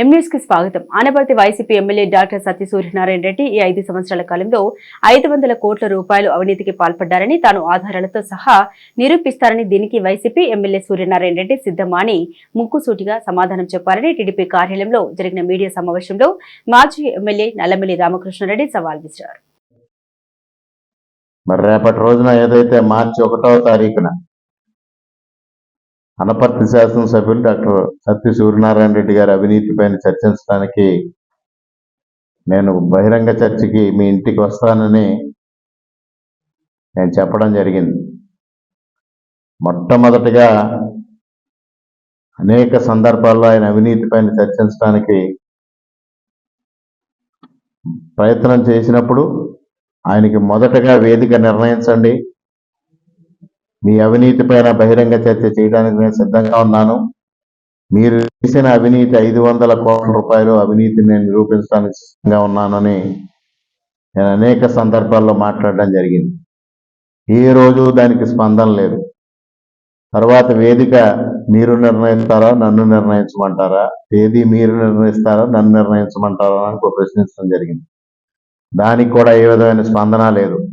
ఎంన్యూస్కి స్వాగతం. Anaparthi YCP MLA doctor Satya Suryanarayana Reddy ఈ ఐదు సంవత్సరాల కాలంలో ఐదు వందల కోట్ల రూపాయలు అవినీతికి పాల్పడ్డారని తాను ఆధారాలతో సహా నిరూపిస్తారని దీనికి వైసీపీ ఎమ్మెల్యే సూర్యనారాయణ రెడ్డి సిద్ధమాని ముక్కుసూటిగా సమాధానం చెప్పారని టీడీపీ కార్యాలయంలో జరిగిన మీడియా సమావేశంలో మాజీ ఎమ్మెల్యే నల్లమిల్లి రామకృష్ణారెడ్డి సవాల్ విసిరారు. మరి రేపటి రోజున ఏదైతే మార్చి ఒకటవ తారీఖున అనపర్తి శాసనసభ్యులు డాక్టర్ సత్య సూర్యనారాయణ రెడ్డి గారి అవినీతిపైన చర్చించడానికి నేను బహిరంగ చర్చకి మీ ఇంటికి వస్తానని నేను చెప్పడం జరిగింది. మొట్టమొదటిగా అనేక సందర్భాల్లో ఆయన అవినీతిపైన చర్చించడానికి ప్రయత్నం చేసినప్పుడు ఆయనకి మొదటగా వేదిక నిర్ణయించండి. మీ అవినీతి పైన బహిరంగ చర్చ చేయడానికి నేను సిద్ధంగా ఉన్నాను. మీరు చేసిన అవినీతి ఐదు వందల కోట్ల రూపాయలు అవినీతిని నేను నిరూపించడానికి సిద్ధంగా ఉన్నానని నేను అనేక సందర్భాల్లో మాట్లాడడం జరిగింది. ఏ రోజు దానికి స్పందన లేదు. తర్వాత వేదిక మీరు నిర్ణయిస్తారా నన్ను నిర్ణయించమంటారా తేదీ మీరు నిర్ణయిస్తారా నన్ను నిర్ణయించమంటారా అని ఒక ప్రశ్నించడం జరిగింది. దానికి కూడా ఏ విధమైన స్పందన లేదు.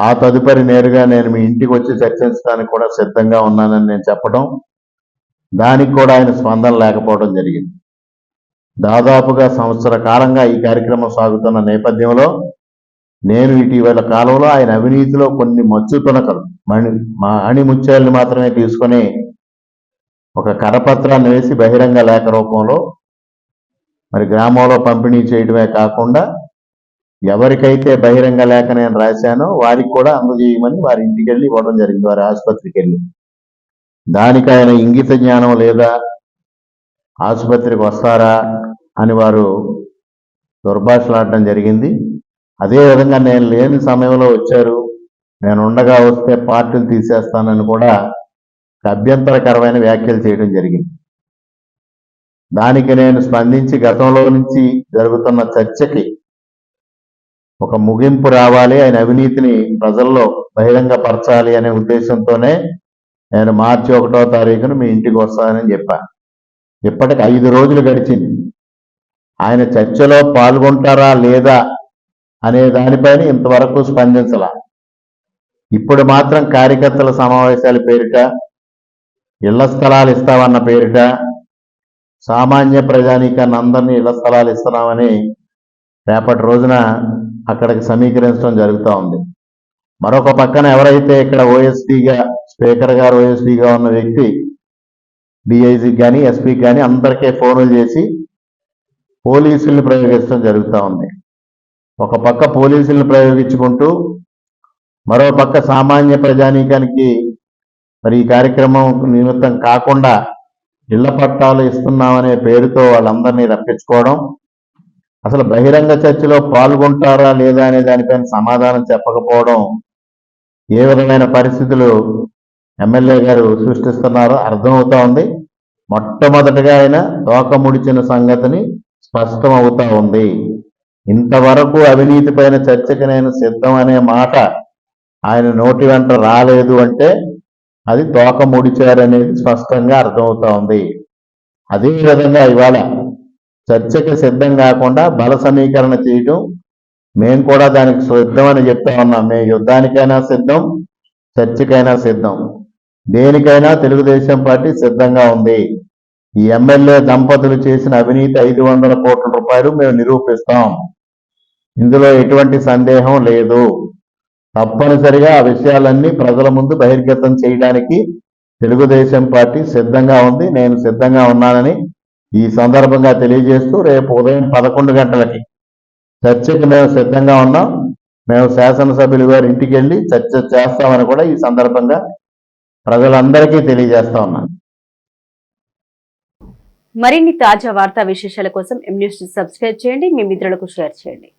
ఆ తదుపరి నేరుగా నేను మీ ఇంటికి వచ్చి చర్చించడానికి కూడా సిద్ధంగా ఉన్నానని నేను చెప్పడం దానికి కూడా ఆయన స్పందన లేకపోవడం జరిగింది. దాదాపుగా సంవత్సర కాలంగా ఈ కార్యక్రమం సాగుతున్న నేపథ్యంలో నేను ఇటీవల కాలంలో ఆయన అవినీతిలో కొన్ని మచ్చు తునకలు మణి మా అణిముత్యాలను మాత్రమే తీసుకొని ఒక కరపత్రాన్ని వేసి బహిరంగ లేఖ రూపంలో మరి గ్రామంలో పంపిణీ చేయడమే కాకుండా ఎవరికైతే బహిరంగ లేఖ నేను రాశానో వారికి కూడా అందజేయమని వారి ఇంటికి వెళ్ళి ఇవ్వడం జరిగింది వారి ఆసుపత్రికి వెళ్ళి దానికి ఆయన ఇంగిత జ్ఞానం లేదా? ఆసుపత్రికి వస్తారా? అని వారు దుర్భాషలాడడం జరిగింది. అదే విధంగా నేను లేని సమయంలో వచ్చారు. నేను ఉండగా వస్తే పార్టీలు తీసేస్తానని కూడా అభ్యంతరకరమైన వ్యాఖ్యలు చేయడం జరిగింది. దానికి నేను స్పందించి గతంలో నుంచి జరుగుతున్న చర్చకి ఒక ముగింపు రావాలి. ఆయన అవినీతిని ప్రజల్లో బహిరంగపరచాలి అనే ఉద్దేశంతోనే నేను మార్చి ఒకటో తారీఖున మీ ఇంటికి వస్తానని చెప్పాను ఇప్పటికి ఐదు రోజులు గడిచింది. ఆయన చర్చలో పాల్గొంటారా లేదా అనే దానిపైన ఇంతవరకు స్పందించాల. ఇప్పుడు మాత్రం కార్యకర్తల సమావేశాల పేరిట ఇళ్ళ స్థలాలు ఇస్తామన్న పేరిట సామాన్య ప్రజానీకాన్ని అందరినీ ఇళ్ళ స్థలాలు ఇస్తున్నామని రేపటి రోజున అక్కడికి సమీకరించడం జరుగుతూ ఉంది. మరొక పక్కన ఎవరైతే ఇక్కడ ఓఎస్డీగా స్పీకర్ గారు ఓఎస్డీగా ఉన్న వ్యక్తి డిఐజీకి కానీ ఎస్పీకి కానీ అందరికీ ఫోన్లు చేసి పోలీసుల్ని ప్రయోగించడం జరుగుతూ ఉంది. ఒక పక్క పోలీసుల్ని ప్రయోగించుకుంటూ మరో పక్క సామాన్య ప్రజానీకానికి మరి ఈ కార్యక్రమం నిమిత్తం కాకుండా ఇళ్ళ పట్టాలు ఇస్తున్నామనే పేరుతో వాళ్ళందరినీ రప్పించుకోవడం అసలు బహిరంగ చర్చలో పాల్గొంటారా లేదా అనే దానిపైన సమాధానం చెప్పకపోవడం ఏ విధమైన పరిస్థితులు ఎమ్మెల్యే గారు సృష్టిస్తున్నారో అర్థమవుతా ఉంది. మొట్టమొదటిగా ఆయన తోక ముడిచిన సంగతిని స్పష్టం అవుతా ఉంది. ఇంతవరకు అవినీతి పైన చర్చకి నేను సిద్ధం అనే మాట ఆయన నోటి వెంట రాలేదు అంటే అది తోక ముడిచారనేది స్పష్టంగా అర్థమవుతా ఉంది. అదే విధంగా ఇవాళ చర్చకి సిద్ధం కాకుండా బల సమీకరణ చేయటం. మేము కూడా దానికి సిద్ధమని చెప్తా ఉన్నాం. మేము యుద్ధానికైనా సిద్ధం చర్చకైనా సిద్ధం. దేనికైనా తెలుగుదేశం పార్టీ సిద్ధంగా ఉంది. ఈ ఎమ్మెల్యే దంపతులు చేసిన అవినీతి ఐదు వందల కోట్ల రూపాయలు మేము నిరూపిస్తాం. ఇందులో ఎటువంటి సందేహం లేదు. తప్పనిసరిగా ఆ విషయాలన్నీ ప్రజల ముందు బహిర్గతం చేయడానికి తెలుగుదేశం పార్టీ సిద్ధంగా ఉంది. నేను సిద్ధంగా ఉన్నానని ఈ సందర్భంగా తెలియజేస్తూ రేపు ఉదయం పదకొండు గంటలకి చర్చకు మేము సిద్ధంగా ఉన్నాం. మేము శాసనసభ్యులు గారి ఇంటికి వెళ్ళి చర్చ చేస్తామని కూడా ఈ సందర్భంగా ప్రజలందరికీ తెలియజేస్తా ఉన్నాను మరిన్ని తాజా వార్తా విశేషాల కోసం ఎం న్యూస్ సబ్స్క్రైబ్ చేయండి. మీ మిత్రులకు షేర్ చేయండి.